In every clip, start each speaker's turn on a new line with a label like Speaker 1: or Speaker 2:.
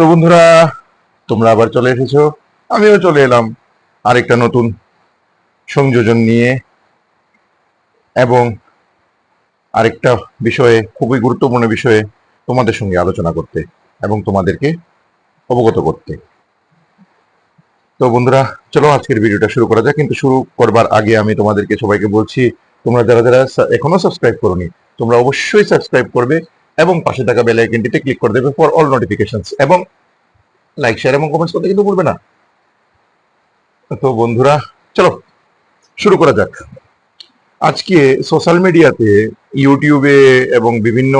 Speaker 1: তো বন্ধুরা, তোমরা আবার চলে এসেছ। আমিও চলে এলাম আরেকটা নতুন সংযোজন নিয়ে এবং আরেকটা বিষয়ে, খুবই গুরুত্বপূর্ণ বিষয়ে তোমাদের সঙ্গে আলোচনা করতে এবং তোমাদেরকে অবগত করতে। তো বন্ধুরা, চলো আজকের ভিডিওটা শুরু করা যাক। কিন্তু শুরু করবার আগে আমি তোমাদেরকে সবাইকে বলছি, তোমরা যারা যারা এখনও সাবস্ক্রাইব করোনি, তোমরা অবশ্যই সাবস্ক্রাইব করবে। এবং পাশে থাকা বেল আইকনটিতে ক্লিক করে দেবে ফর অল নোটিফিকেশনস এবং লাইক শেয়ার এবং কমেন্টস করতে কিন্তু ভুলবে না। তো বন্ধুরা, চলো শুরু করা যাক। আজকে সোশ্যাল মিডিয়াতে ইউটিউবে এবং বিভিন্ন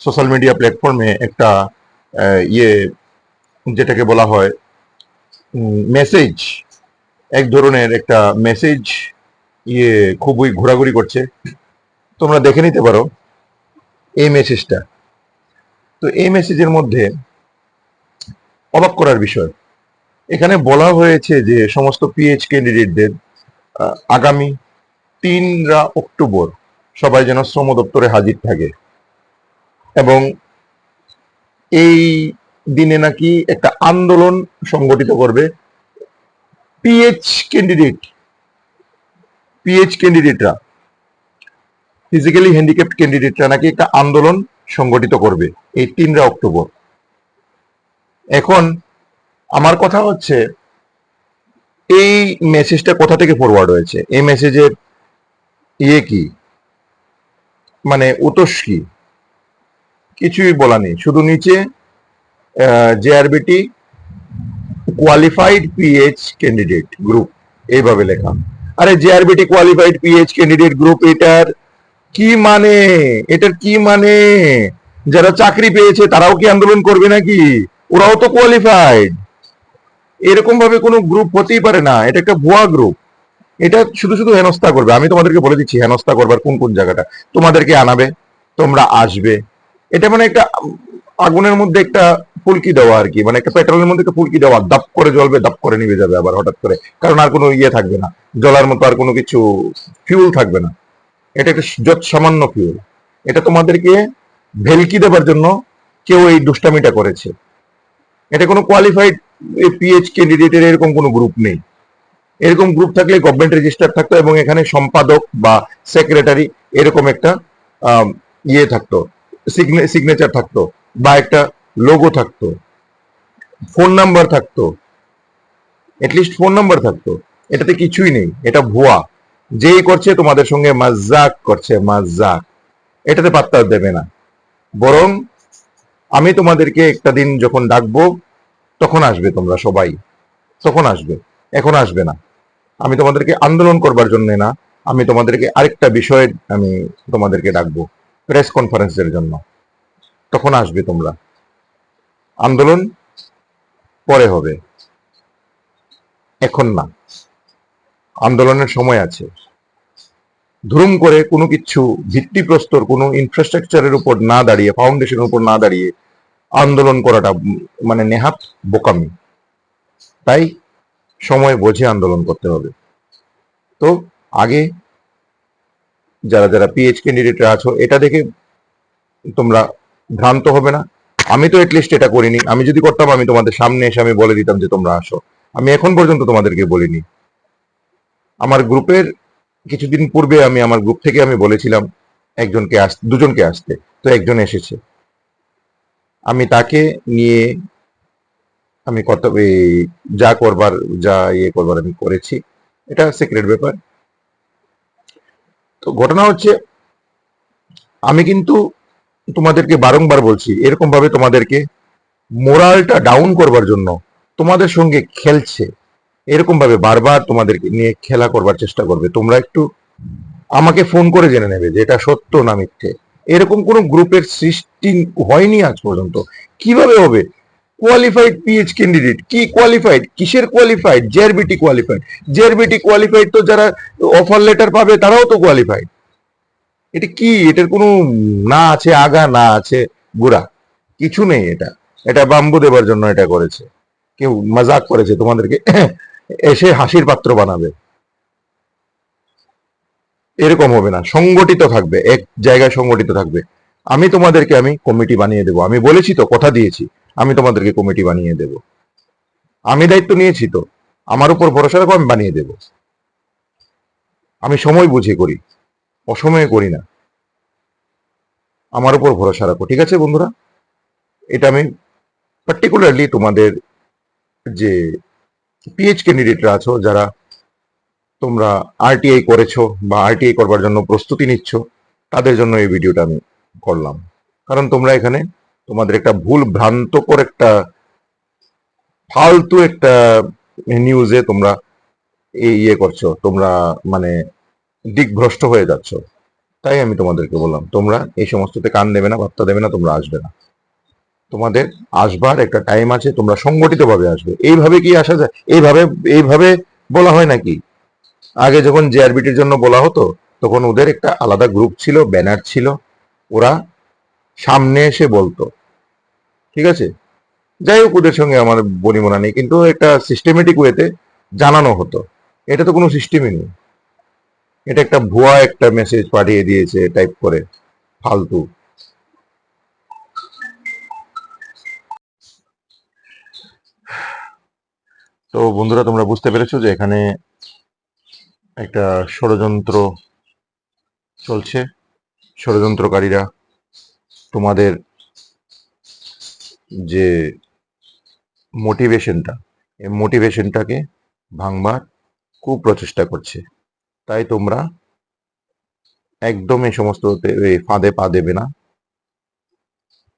Speaker 1: সোশ্যাল মিডিয়া প্ল্যাটফর্মে একটা ইয়ে যেটাকে বলা হয় মেসেজ এক ধরনের একটা মেসেজ ইয়ে খুবই ঘোরাঘুরি করছে। তোমরা দেখে নিতে পারো। এই মেসেজটা তো এই মেসেজের মধ্যে অবাক করার বিষয়। এখানে বলা হয়েছে যে সমস্ত পিএইচ ক্যান্ডিডেটদের আগামী তিনরা অক্টোবর সবাই যেন শ্রম দপ্তরে হাজির থাকে। এবং এই দিনে নাকি একটা আন্দোলন সংগঠিত করবে পিএইচ ক্যান্ডিডেট পিএইচ ক্যান্ডিডেটরা ফিজিক্যালি হ্যান্ডিক্যাপ্ট ক্যান্ডিডেটরা নাকি একটা আন্দোলন সংগঠিত করবে এই তিনরা অক্টোবর। এখন আমার কথা হচ্ছে, এই মেসেজটা কোথা থেকে ফরওয়ার্ড হয়েছে? এই মেসেজের ইয়ে কি? মানে উতস কি? কিছুই বলা নেই। শুধু নিচে JRBT qualified PH candidate group এইভাবে লেখা। আরে JRBT qualified PH candidate group এটার কি মানে? এটার কি মানে? যারা চাকরি পেয়েছে, তারাও কি আন্দোলন করবে নাকি? ওরাও তো কোয়ালিফাইড এরকম ভাবে কোনো গ্রুপ হতেই পারে না। এটা একটা ভুয়া গ্রুপ এটা শুধু শুধু হেনস্থা করবে। আমি তোমাদেরকে বলে দিচ্ছি, হেনস্থা করবার কোন কোন জায়গাটা? তোমাদেরকে আনাবে, তোমরা আসবে। এটা মানে একটা আগুনের মধ্যে একটা ফুলকি দেওয়া আর কি। মানে একটা পেট্রোলের মধ্যে একটা ফুলকি দেওয়া। দাপ করে জ্বলবে, দাপ করে নিভে যাবে আবার হঠাৎ করে। কারণ আর কোনো ইয়ে থাকবে না। জ্বলার মতো আর কোনো কিছু ফিউল থাকবে না। এটা একটা যত সামান্য ফিউল এটা তোমাদেরকে ভেলকি দেবার জন্য কেউ এই দুষ্টামিটা করেছে। এটা কোনো কোয়ালিফাইড পিএইচ ক্যান্ডিডেটের এরকম কোনো গ্রুপ নেই। এরকম গ্রুপ থাকলে গভর্নমেন্ট রেজিস্টার থাকতো এবং এখানে সম্পাদক বা সেক্রেটারি এরকম একটা ইয়ে থাকতো সিগনেচার থাকতো বা একটা লোগো থাকতো। ফোন নাম্বার থাকতো। লিস্ট ফোন নাম্বার থাকতো। এটাতে কিছুই নেই। এটা ভুয়া। যেই করছে তোমাদের সঙ্গে মাজাক করছে, মাজাক। এটাতে পাত্তা দেবে না। বরং আমি তোমাদেরকে একটা দিন যখন ডাকবো, তখন আসবে তোমরা সবাই। তখন আসবে। এখন আসবে না। আমি তোমাদেরকে আন্দোলন করবার জন্য না, আমি তোমাদেরকে আরেকটা বিষয়ে আমি তোমাদেরকে ডাকবো, প্রেস কনফারেন্সের জন্য। তখন আসবে তোমরা। আন্দোলন পরে হবে। এখন না। আন্দোলনের সময় আছে। ধুরুম করে কোনো কিছু ভিত্তিপ্রস্তর, কোনো ইনফ্রাস্ট্রাকচারের উপর না দাঁড়িয়ে ফাউন্ডেশনের উপর না দাঁড়িয়ে আন্দোলন করাটা মানে নেহাত বোকামি। তাই সময় বোঝে আন্দোলন করতে হবে। তো আগে যারা যারা পিএইচ ক্যান্ডিডেটরা আছো, এটা দেখে তোমরা ভ্রান্ত হবে না। আমি তো এটলিস্ট এটা করিনি। আমি যদি করতাম, আমি তোমাদের সামনে এসে আমি বলে দিতাম যে তোমরা আসো। আমি এখন পর্যন্ত তোমাদেরকে বলিনি। আমার গ্রুপের কিছুদিন পূর্বে আমি, আমার গ্রুপ থেকে আমি বলেছিলাম, একজনকে আস, দুজনকে আসতে। তো একজন এসেছে। আমি তাকে নিয়ে আমি কত যা করবার, যা ইয়ে করবার আমি করেছি। এটা সিক্রেট ব্যাপার। তো ঘটনা হচ্ছে, আমি কিন্তু তোমাদেরকে বারংবার বলছি এরকম ভাবে তোমাদেরকে মোরালটা ডাউন করবার জন্য তোমাদের সঙ্গে খেলছে। এরকম ভাবে বারবার তোমাদেরকে নিয়ে খেলা করবার চেষ্টা করবে। তোমরা একটু আমাকে ফোন করে জেনে নেবে যে এটা সত্য না মিথ্যে। এরকম কোন গ্রুপের সৃষ্টি হয়নি আজ পর্যন্ত। কীভাবে হবে? কোয়ালিফাইড পিএইচ ক্যান্ডিডেট কি কোয়ালিফাইড কিসের qualified JRBT qualified JRBT qualified তো যারা অফার লেটার পাবে তারাও তো কোয়ালিফাইড এটা কি? এটার কোনো না আছে, আগা না আছে? গুড়া কিছু নেই এটা। এটা বাম্বু দেবার জন্য এটা করেছে। কেউ মজাক করেছে তোমাদেরকে। এসে হাসির পাত্র বানাবে। এরকম হবে না। সংগঠিত থাকবে, এক জায়গায় সংগঠিত থাকবে। আমি তোমাদেরকে আমি কমিটি বানিয়ে দেবো। আমি বলেছি তো, কথা দিয়েছি। আমি তোমাদেরকে কমিটি বানিয়ে দেব। আমি দায়িত্ব নিয়েছি তো। আমার উপর ভরসা রাখো, আমি বানিয়ে দেব। আমি সময় বুঝে করি, অসময়ে করি না। আমার উপর ভরসা রাখো, ঠিক আছে বন্ধুরা? এটা আমি পার্টিকুলারলি তোমাদের যে পিএইচ ক্যান্ডিডেটরা আছো, যারা তোমরা আরটিআই করেছ বা আরটিআই করবার জন্য প্রস্তুতি নিচ্ছ, তাদের জন্য এই ভিডিওটা আমি করলাম। কারণ তোমরা এখানে তোমাদের একটা ভুল ভ্রান্তকর একটা ফালতু একটা নিউজে তোমরা এই ইয়ে করছ, তোমরা মানে দিকভ্রষ্ট হয়ে যাচ্ছ। তাই আমি তোমাদেরকে বললাম, তোমরা এই সমস্ততে কান দেবে না বার্তা দেবে না, তোমরা আসবে না। তোমাদের আসবার একটা টাইম আছে, তোমরা সংগঠিত ভাবে আসবে। এইভাবে কি আসা যায়? এইভাবে এইভাবে বলা হয় নাকি? আগে যখন জেআরবিটির জন্য বলা হতো, তখন ওদের একটা আলাদা গ্রুপ ছিল ব্যানার ছিল। ওরা সামনে এসে বলতো। ঠিক আছে? যাই হোক, ওদের সঙ্গে আমার বনিমনা নেই, কিন্তু একটা সিস্টেমেটিক ওয়েতে জানানো হতো। এটা তো কোনো সিস্টেমই নেই। এটা একটা ভুয়া একটা মেসেজ পাঠিয়ে দিয়েছে টাইপ করে, ফালতু। তো বন্ধুরা, তোমরা বুঝতে পেরেছ যে এখানে একটা ষড়যন্ত্র চলছে। ষড়যন্ত্রকারীরা তোমাদের যে মোটিভেশনটা এই মোটিভেশনটাকে ভাঙবার খুব প্রচেষ্টা করছে। তাই তোমরা একদম এই সমস্ত ফাঁদে পা দেবে না।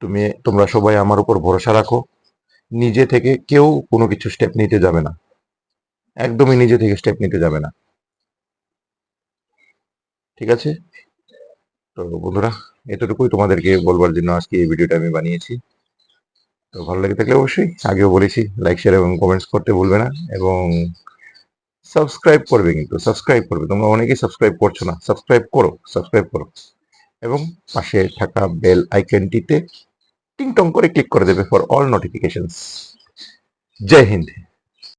Speaker 1: তুমি, তোমরা সবাই আমার উপর ভরসা রাখো। নিজে থেকে কেউ কোনো কিছু স্টেপ নিতে যাবে না। একদমই নিজে থেকে স্টেপ নিতে যাবে না। ঠিক আছে? তো বন্ধুরা, এতটুকুই তোমাদেরকে বলবার জন্য আজকে এই ভিডিওটা আমি বানিয়েছি। তো ভালো লেগে থাকলে অবশ্যই আগেও বলেছি লাইক শেয়ার এবং কমেন্টস করতে ভুলবে না এবং সাবস্ক্রাইব করবে কিন্তু সাবস্ক্রাইব করবে। তোমরা অনেকেই সাবস্ক্রাইব করছ না সাবস্ক্রাইব করো সাবস্ক্রাইব করো। এবং পাশে থাকা বেল আইকনটিতে টিং টং করে ক্লিক করে দেবে ফর অল নোটিফিকেশনস জয় হিন্দ।